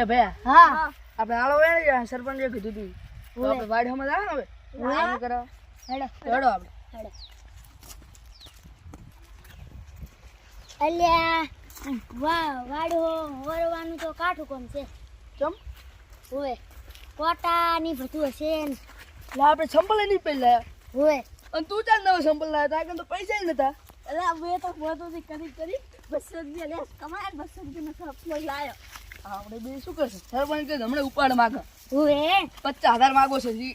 એ ભયા હા. આપણે આલો વેણ સરપંચે કીધું તું. તો આપણે વાડી ને હવે? કામ કરાવવા. હેડો. હેડો આપણે. હેડો. અલ્યા વાહ વાડો વરવાનું તો કાઠું કોમ છે. ચમ? ઓય કોટાની ભતું હશે ને. એટલે આપણે સંભળે નહીં પહેલા ઓય. અને તું ચાલ નવો સંભળ લાવ્યો તારા આગળ તો પૈસા નતા. એટલે મેં તો બધું કરી કરી બસો રૂપિયા લે કમાય બસો રૂપિયા સપ્લો લાયો. આપણે બે શું કરશે? સરપંચ કે હમણે ઉપાડ માગે. પચાસ હજાર માગો છે જી.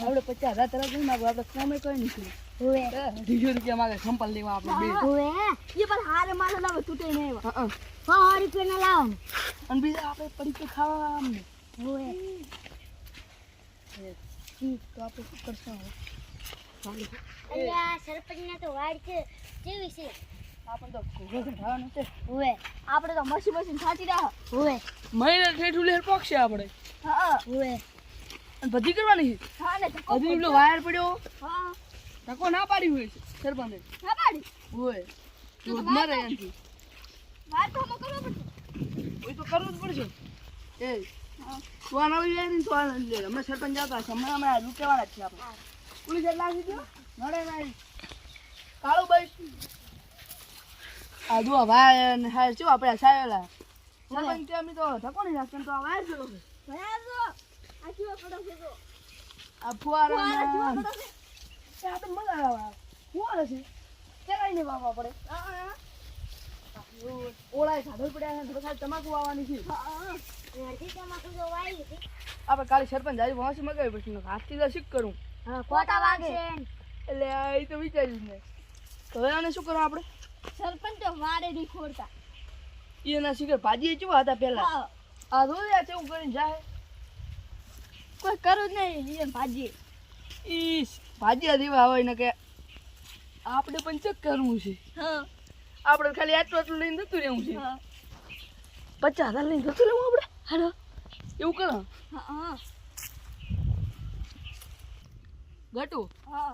આપણે પચાસ હજાર તરત નહીં માગો આપણે કામે કઈ નહીં ઓય અઢીસો રૂપિયા માગે સંપલ લેવા આપણે બે. ઓય એ પણ હારે મારે લાવે તૂટે નહીં હા, હા. સો રૂપિયા ના લાવો અને બીજા આપણે પડીકે ખાવા આમને ઓય જી, તો આપણે શું કરશું હવે? ચાલો. અલ્યા સરપંચ ને તો વાડ છે કેવી છે? આપણે તો ઘોડો ઘટાડવાનો છે. ઓય આપણે તો મશી મશીન થાચી રહ્યા. હોવે મહિને ઠેઠું લેર પક્ષે આપણે. હા. હોવે અને બધી કરવાની છે? હા ને હજી પેલો વાયર પડ્યો? હા. ધક્કો ના પાડી હોય છે સરપંચે. ના પાડી? હોય દૂધ મરે એનાથી. વાર તો કરવો પડશે. એ તો કરવું જ પડશે. એ તું આ નવી જાય ને તો આ લે. અમે સરપંચ જતા છે હમણાં અમે રૂકેવાના છે છીએ આપણે. પોલીસ એટલે લાગી ગયો? નડે નહીં. કાળો ભાઈ આ જુઓ ભાઈ ને હાલ જો આપણે સાયેલા સાબન કે અમે તો ધક્કો નહીં રાખતા તો આ જો ભયા જો આ કેવો પડો જો આ ફુવારા ને- આ તો મજા આવે ફુવારા છે. કેરાય નહીં વાવવા પડે. ઓળાય સાધલ પડ્યા છે ખાલી તમાકુ વાવવાની છે. જો આપણે કાલે સરપંચ આવી વાંસી મગાવી પછી હાથથી તો શીખ કરું. હા ખોટા વાગે. એટલે એ તો વિચાર્યું ને તો હવે આને શું કરવું આપણે? સરપંચ વાડે ની ખોડતા ખોરતા. એના શિખર ભાજી ચેવા હતા પેલા આ રોયા છે હું કરીને જાય. કોઈ કરું જ નહીં એ ભાજી ઈ ભાજી દેવા હોય ને કે આપણે પણ ચેક કરવું છે. હા. આપણે ખાલી આટલું આટલું લઈને જતું રહેવું છે. હા. પચાસ હજાર લઈને જતું રહેવું આપણે. હાલો. એવું કરો. હા ગટુ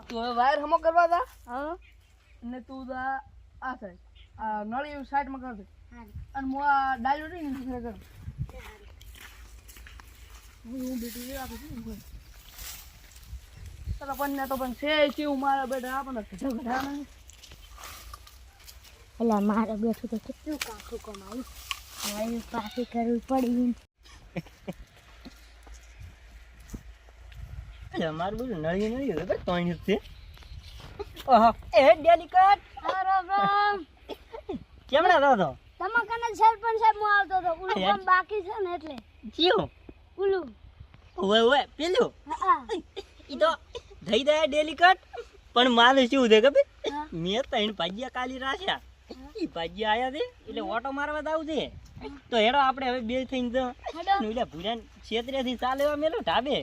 તું હવે વાયર હમો કરવા તા હા. અને તું તા આ સાઈડ. આ નળી સાઈડમાં કર દે. અને હું આ ડાયલો નહીં ને દૂસરે કર હું હું બેટી આપું છું દઉં હું. તો પણ છે કેવું મારા બેટા આપણને ઝઘડા નહીં. એટલે મારે બેઠું તો કેટલું કાંકું કમાયું મારી પાછી કરવી પડી મારું બધું નળી નળી હોય તોય છે ઓહો. એ ડેલિકટ. રામ રામ કેમણા રહો તો તમે કને સરપંચ સાહેબ હું આવતો તો ઉલુ. કામ બાકી છે ને એટલે. જીઓ. ઉલુ. ઓવે ઓવે પેલું. હા ઈ તો થઈ દે ડેલિકટ. પણ મારે શું છે ખબર. મેં ત્રણ ભાજીયા કાલી રાખ્યા. ઈ ભાજીયા આયા છે. એટલે ઓટો મારવા જ આવું છે. તો હેડો આપણે હવે બે થઈને તો. એટલે છેતરેથી ચાલે મેલો ઢાબે.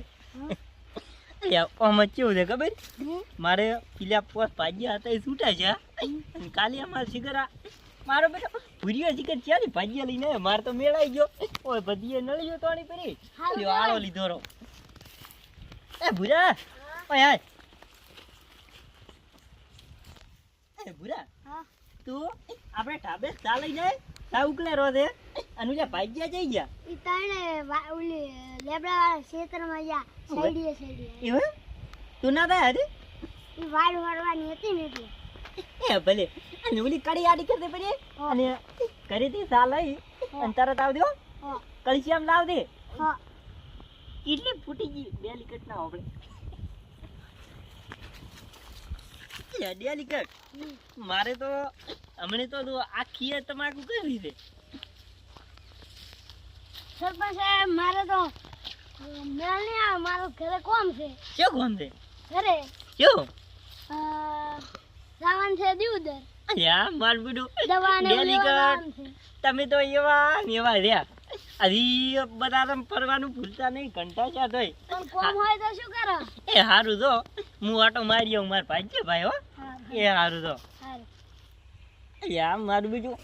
આમાં કેવું છે ખબર? મારે પેલા પોસ ભાજીયા હતા એ છૂટા છે અને કાલે અમારે શિખરા મારો બેટા ભૂરીઓ શિખર ક્યાંથી ભાજીયા લઈને? મારે તો મેળાઈ ગયો. ઓય બધીએ નળી ગયો તોણી લ્યો આળો લીધો રો. એ ભૂરા ઓય હાય એ ભૂરા તું આપણે ઢાબે ચાલી જાય તા ઉકલે રો છે. અને ભાગ્યા જઈ ગયા. ઈ તાણે ઓલી લેબડા વાળા ક્ષેત્રમાં યા સાઈડીએ સાઈડીએ એવું તું ના થાય હજી ઈ વાડ વાળવાની હતી ને એટલે. એ ભલે. અને ઓલી કડી આડી કરતી પડી. અને કરીથી ચા લઈ. અને તરત આવજો હા. કલશિયમ લાવ દે હા. ફૂટી ગઈ બે લીકટ ના આપણે બે લીકટ મારે તો હમણે તો આખી તમાકુ કરી છે? સરપંચ સાહેબ મારે તો મેળ નહીં મારો ઘરે કોમ છે? શું કોમ છે? ઘરે? શું અ, છે દીવદર. અલ્યા માર બીડું. દવા ને એવું ડેલી લેવા જવાનું છે. તમે તો એવા ને એવા રહ્યા. હજી બધા તમે ફરવાનું ભૂલતા નહીં ઘંટા ચા થઈ પણ કોમ હોય તો શું કરો? એ સારું તો હું આટો મારી આવું માર ભાઈ ભાઈ હો. એ સારું તો સારું મારું બીજું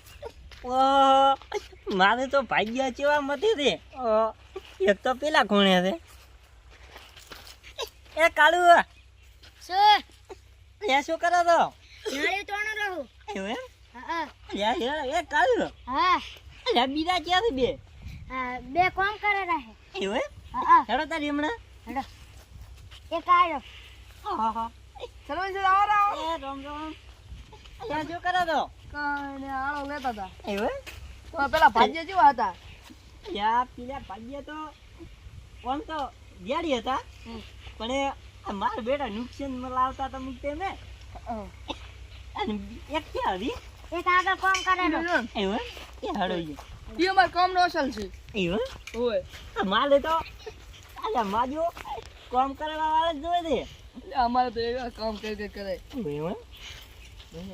મારે તો ભાગ્ય જેવા મતી છે ઓહ, એક તો પેલા કોણે છે એ કાળુ શું? એ શું કરો તો નાળી તોણું રહું. એવું એમ? હા યા, યા, એ કાળુ. હા. અલ્યા બીજા ક્યાં છે બે? આ બે કોમ કરે રહે. એવું હે? હા હા. હેડો તારી હમણાં. હેડો. આવો રામ રામ. શું કરો તો આળો લેતા હતા. એવું તો પેલા ભાજ્ય જેવા હતા? યા પેલા ભાગ્ય તો આમ તો ગેડી હતા. પણ એ આ મારા બેટા નુકસાનમાં લાવતા તો મૂકતે ને. અને એક ક્યાં હતી એક આગળ કોમ કરે બીજું જો ને, એવું એ હળો ઈ. ઈ અમાર કામનો અસલ છે. એવું? ઓય. આ માલે તો અલ્યા માજો કામ કરવા વાળા જ જોવે છે. અમારે તો એવા કામ કરી કરી કરે. એવું હે?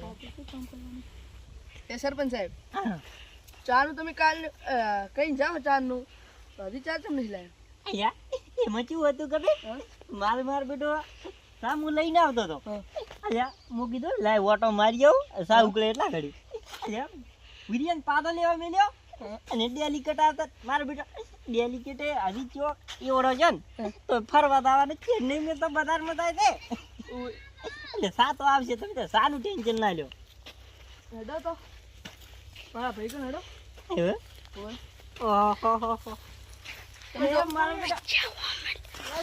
એ સરપંચ સાહેબ. હા. ચાનું તમે કાલ કઈ જાઓ ચાનું? હજી ચા ચમ નહીં લાવ્યા અલ્યા એમાં કેવું હતું હા? મારે મારો બેટો સામું લઈને આવતો હતો. હા. અલ્યા હું કીધું લાય ઓટો મારી જાઉં સા ઉકળે એટલા ઘડી. અલ્યા વિરિયન પાદો લેવા મેલ્યો હા. અને ડેલી કટ આવતા મારો બેટો ડેલી કટે હજી એ ઓળો છે ને તો ફરવા દાવાનું છે નહીં મેં તો બજારમાં થાય છે. એટલે સા તો આવશે તમે તો સાનું ટેન્શન ના લ્યો. હેડો તો. મારા ભાઈ કોણ હેડો. એવું ઓય ઓહો તમે જો મારો બેટો.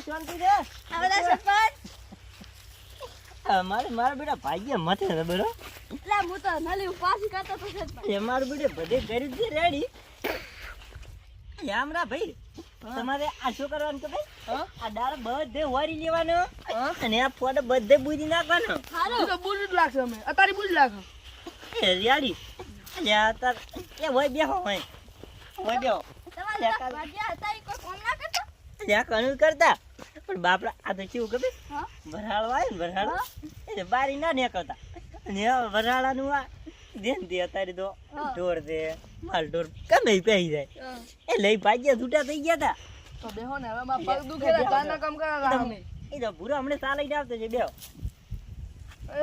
શાંતિ છે? આ બધા સરપંચ મારે મારા બેટા ભાગ્ય મથે છે બેડો એટલે હું તો નલી પાછી કરતો તો સરપંચ મારું બેટે બધે કરી છે રેડી. યામરા ભાઈ તમારે આ શું કરવાનું કે ભાઈ આ દાળ બધે વારી લેવાનો અને આ ફોટો બધે બુજી નાખવાનો. તો બુજ લાગશે અમે. અત્યારે બુજ લાગે. એ રેડી. એટલે તાર એ હોય બેહો હોય હોય બેહો. તમારે તો ભાગ્યા હતા ઈ કોઈ કોમ ના કરતો? એટલે આ કણું કરતા. પણ બાપડા આ તો કેવું ખબર? હા. વરાળ ને વરાળ એટલે બારી ના નીકળતા. અને આ આ દેન દે અત્યારે તો ઢોર દે માલ ઢોર ઈ પહેરી જાય. એ લઈ ભાગ્યા છૂટા થઈ ગયા તા. તો બેહો ને હવે મારા પગ દુખે છે કામ કરા અમે એ તો ભૂરો હમણાં ચા લઈને આવતો છે બેહો. એ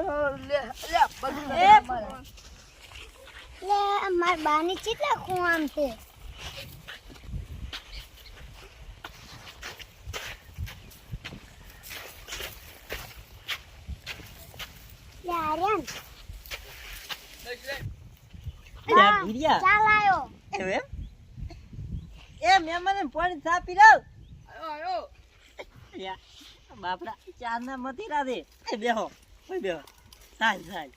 લે લે બધું એ મારે. લે માર બાની કેટલા ખૂણામ છે બાપડા ચા ના મતી રાધે એ બેહો બેહો. સાલ એ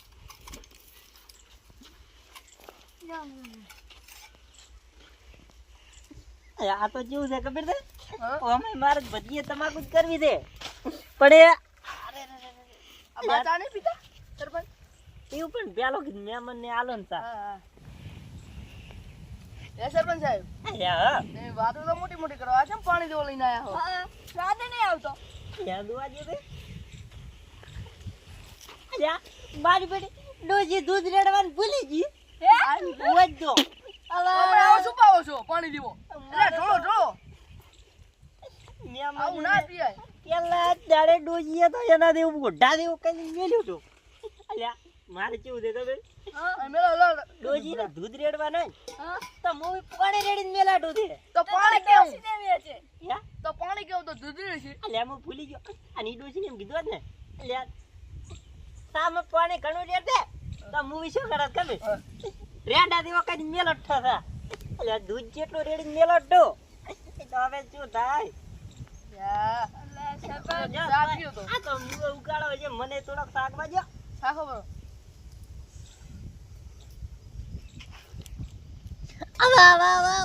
આ તો કેવું છે ખબર છે? અમે મારે ભજીએ તમાકુ જ કરવી છે. પણ એ પીતા? સરપંચ? એવું પણ પેલો કીધું મહેમાન ને આલો ને એ સરપંચ સાહેબ હા. એ વાતો તો મોટી મોટી કરો. આ કેમ પાણી દેવો લઈને આયા હો? સ્વાદ નહીં આવતો. યાદ વાજે છે. અલ્યા મારી બેટી ડોજી દૂધ રેડવાનું ભૂલી ગઈ. શું પાવો છો? પાણી દેવો. ઢોળો ઢોળો. આવું ના પીવાય. પેલા દાડે ડોજીએ તો એના દેવું ગોઢા દેવું કઈ મેલ્યું હતું અલ્યા મારે કેવું છે ડોજી ને દૂધ રેડવાનું તો મૂવી પાણી રેડીને મેલા છે. તો પાણી કેવું? તો પાણી કેવું? તો દૂધરી છે. અલ્યા હું ભૂલી ગયો. અને ડોસીને એમ કીધું ને. અલ્યા સામે પાણી ઘણું રેડ. દે તો મૂવી શું કરત ખબર રેડા દેવો કઈ મેલો થા અલ્યા દૂધ જેટલું રેડી મેલો તો તો હવે શું થાય? આ તો ઉગાડો છે મને થોડોક શાક વાજો બરો વાહ વાહ વાહ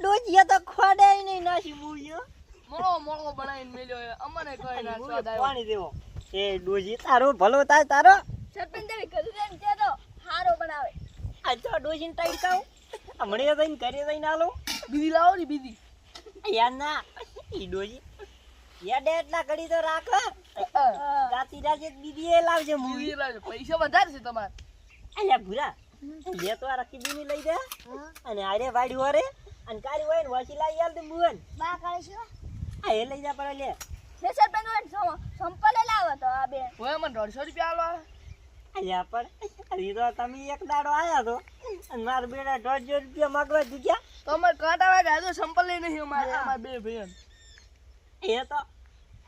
ડોજીયા તો ખોડાય નહીં નાસી મૂળ્યો. મોળો મોળો બનાવીને મેલ્યો અમને કહે ના સ્વાદ આવ્યો. પાણી દેવો. એ ડોજી તારો ભલો થાય તારો. સરપંચ દેવી કરી દે તો હારો બનાવે. આ તો ડોજીને ટાઈટ કાઉ હમણે જઈને ઘરે જઈને આલો બીજી લાવો ને બીજી. યાર ના ઈ ડોજી. યા ડેટ ના ઘડી તો રાખ રાતી રાતે બીજી એ લાવજે મૂવી. લાવજે. પૈસા વધારે છે તમારે. અલ્યા ભૂરા બે તો આ રખી બીની લઈ દે. અને આરે વાડ્યું હરે. અને કારી હોય ને વાસી લાવી આલ દે મુવન બા કરે છે આ એ લઈ જા પર લે. લે સરપંચ સંપલે લાવો તો આ બે. હવે મને દોઢસો રૂપિયા આલવા અલ્યા પણ હજી તમે એક દાડો આયા તો અને મારા બેટા દોઢસો રૂપિયા માગવા દીધા તો અમારે કાંટા વાગે આજે સંપલ નહીં અમારે અમારે બે ભાઈઓ એ તો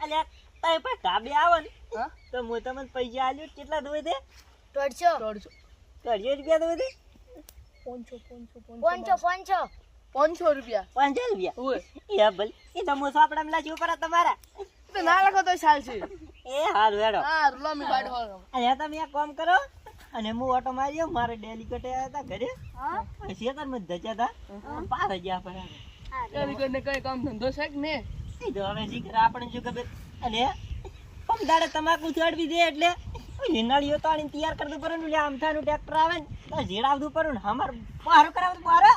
અલ્યા તમે પણ ઢાબે આવો ને. તો હું તમને પૈસા આલ્યો કેટલા દોઈ દે? દોઢસો. દોઢસો. દોઢસો રૂપિયા દોઈ દે? પાંચસો પોંચો પોંચો પાંચસો પાંચસો. પાંચસો રૂપિયા. પાંચસો રૂપિયા? એ ભલે. એ તો હું સોપડા લાજી ઉપર તમારા. તો ના રાખો તો ચાલશે. એ હારું વેડો હા રૂલો મી બાડ હોળ અને તમે એક કામ કરો અને હું ઓટો માર્યો મારે ડેલી કટે આવ્યા હતા ઘરે. હા? શેતરમાં જ ધચ્યા હતા પાછા ગયા પર ડેલી કરીને કઈ કામ ધંધો છે કે ને? સીધો હવે જીકર આપણે શું ખબર? અને પમદાડે તમાકુ ચડવી દે એટલે હિનાળીઓ તો આની તૈયાર કરતું પડે ને આમથાનું ટ્રેક્ટર આવે ને તો ઝેડાવતું પડે ને અમાર પારો કરાવતું પારો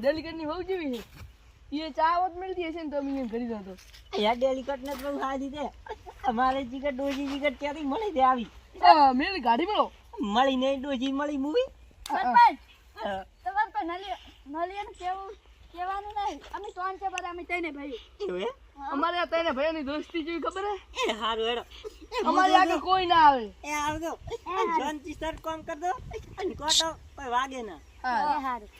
ડેલી ની બહુ જેવી છે? એ चावत मिलती है હશે ને તો મિલિયન કરી દો તો. યાર ડેલી કટ ને બહુ સારી છે અમારે જીગર ડોજી જીગર ક્યાંથી મળી દે આવી? મેરી ગાડી મળો. મળી નહીં ડોજી મળી મૂવી? સરપંચ તમારે પણ નલી નલિયાને કેવું કહેવાનું નહીં. અમે ત્રણ છે બધા અમે તઈને ભાઈ એવું હે? અમારે આ તને ભાઈની દોસ્તી જેવી ખબર હે? એ હારું હેડો. અમારી આગળ કોઈ ના આવે. એ આવજો જોનથી સર કોમ કર દો. અને કોટો કોઈ વાગે ના. હા. એ સારું